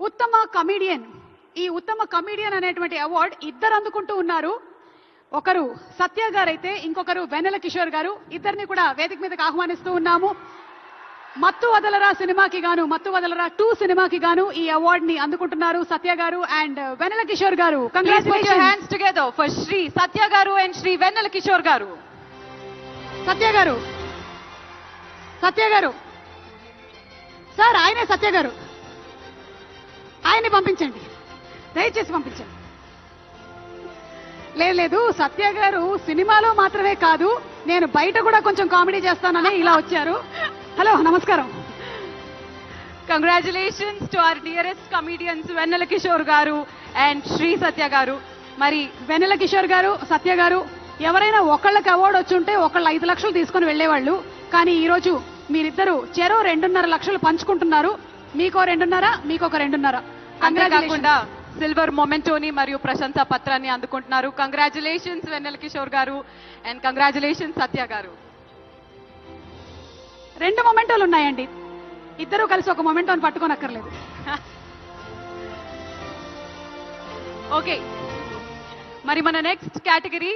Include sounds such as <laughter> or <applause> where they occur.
ఉత్తమ కమీడియన్ ఈ ఉత్తమ కమీడియన్ అనేటువంటి అవార్డ్ ఇద్దరు అందుకుంటూ ఉన్నారు. ఒకరు సత్య గారైతే ఇంకొకరు వెన్నెల కిషోర్ గారు. ఇద్దరిని కూడా వేదిక మీదకి ఆహ్వానిస్తూ ఉన్నాము. మత్తు వదలరా సినిమాకి గాను మత్తు వదలరా టూ సినిమాకి గాను ఈ అవార్డ్ని అందుకుంటున్నారు సత్య గారు అండ్ వెన్నెల కిషోర్ గారు. Hands together for Shri Satya Garu and Shri Vennela Kishore Garu. సత్య గారు. సత్య గారు. సార్ ఆయనే సత్య గారు. ఆయన్ని పంపించండి. దయచేసి పంపించండి. లేదు లేదు సత్య గారు సినిమాలో మాత్రమే కాదు నేను బయట కూడా కొంచెం కామెడీ చేస్తానని ఇలా వచ్చారు. హలో నమస్కారం. Congratulations to our dearest comedians Vennela Kishore Garu and Shri Satya Garu. మరి వెన్నెల కిషోర్ గారు సత్య గారు ఎవరైనా ఒకళ్ళకి అవార్డు వచ్చి ఉంటే ఒకళ్ళు ఐదు లక్షలు తీసుకొని వెళ్ళేవాళ్ళు. కానీ ఈ రోజు మీరిద్దరు చెరో రెండున్నర లక్షలు పంచుకుంటున్నారు. మీకో రెండున్నర మీకొక రెండున్నర. అంతేకాకుండా సిల్వర్ మొమెంటోని మరియు ప్రశంసా పత్రాన్ని అందుకుంటున్నారు. Congratulations Vennela Kishore garu. And congratulations సత్య గారు. రెండు మొమెంటోలు ఉన్నాయండి. ఇద్దరు కలిసి ఒక మొమెంటోని పట్టుకోనక్కర్లేదు. <laughs> ఓకే మరి మన నెక్స్ట్ కేటగిరీ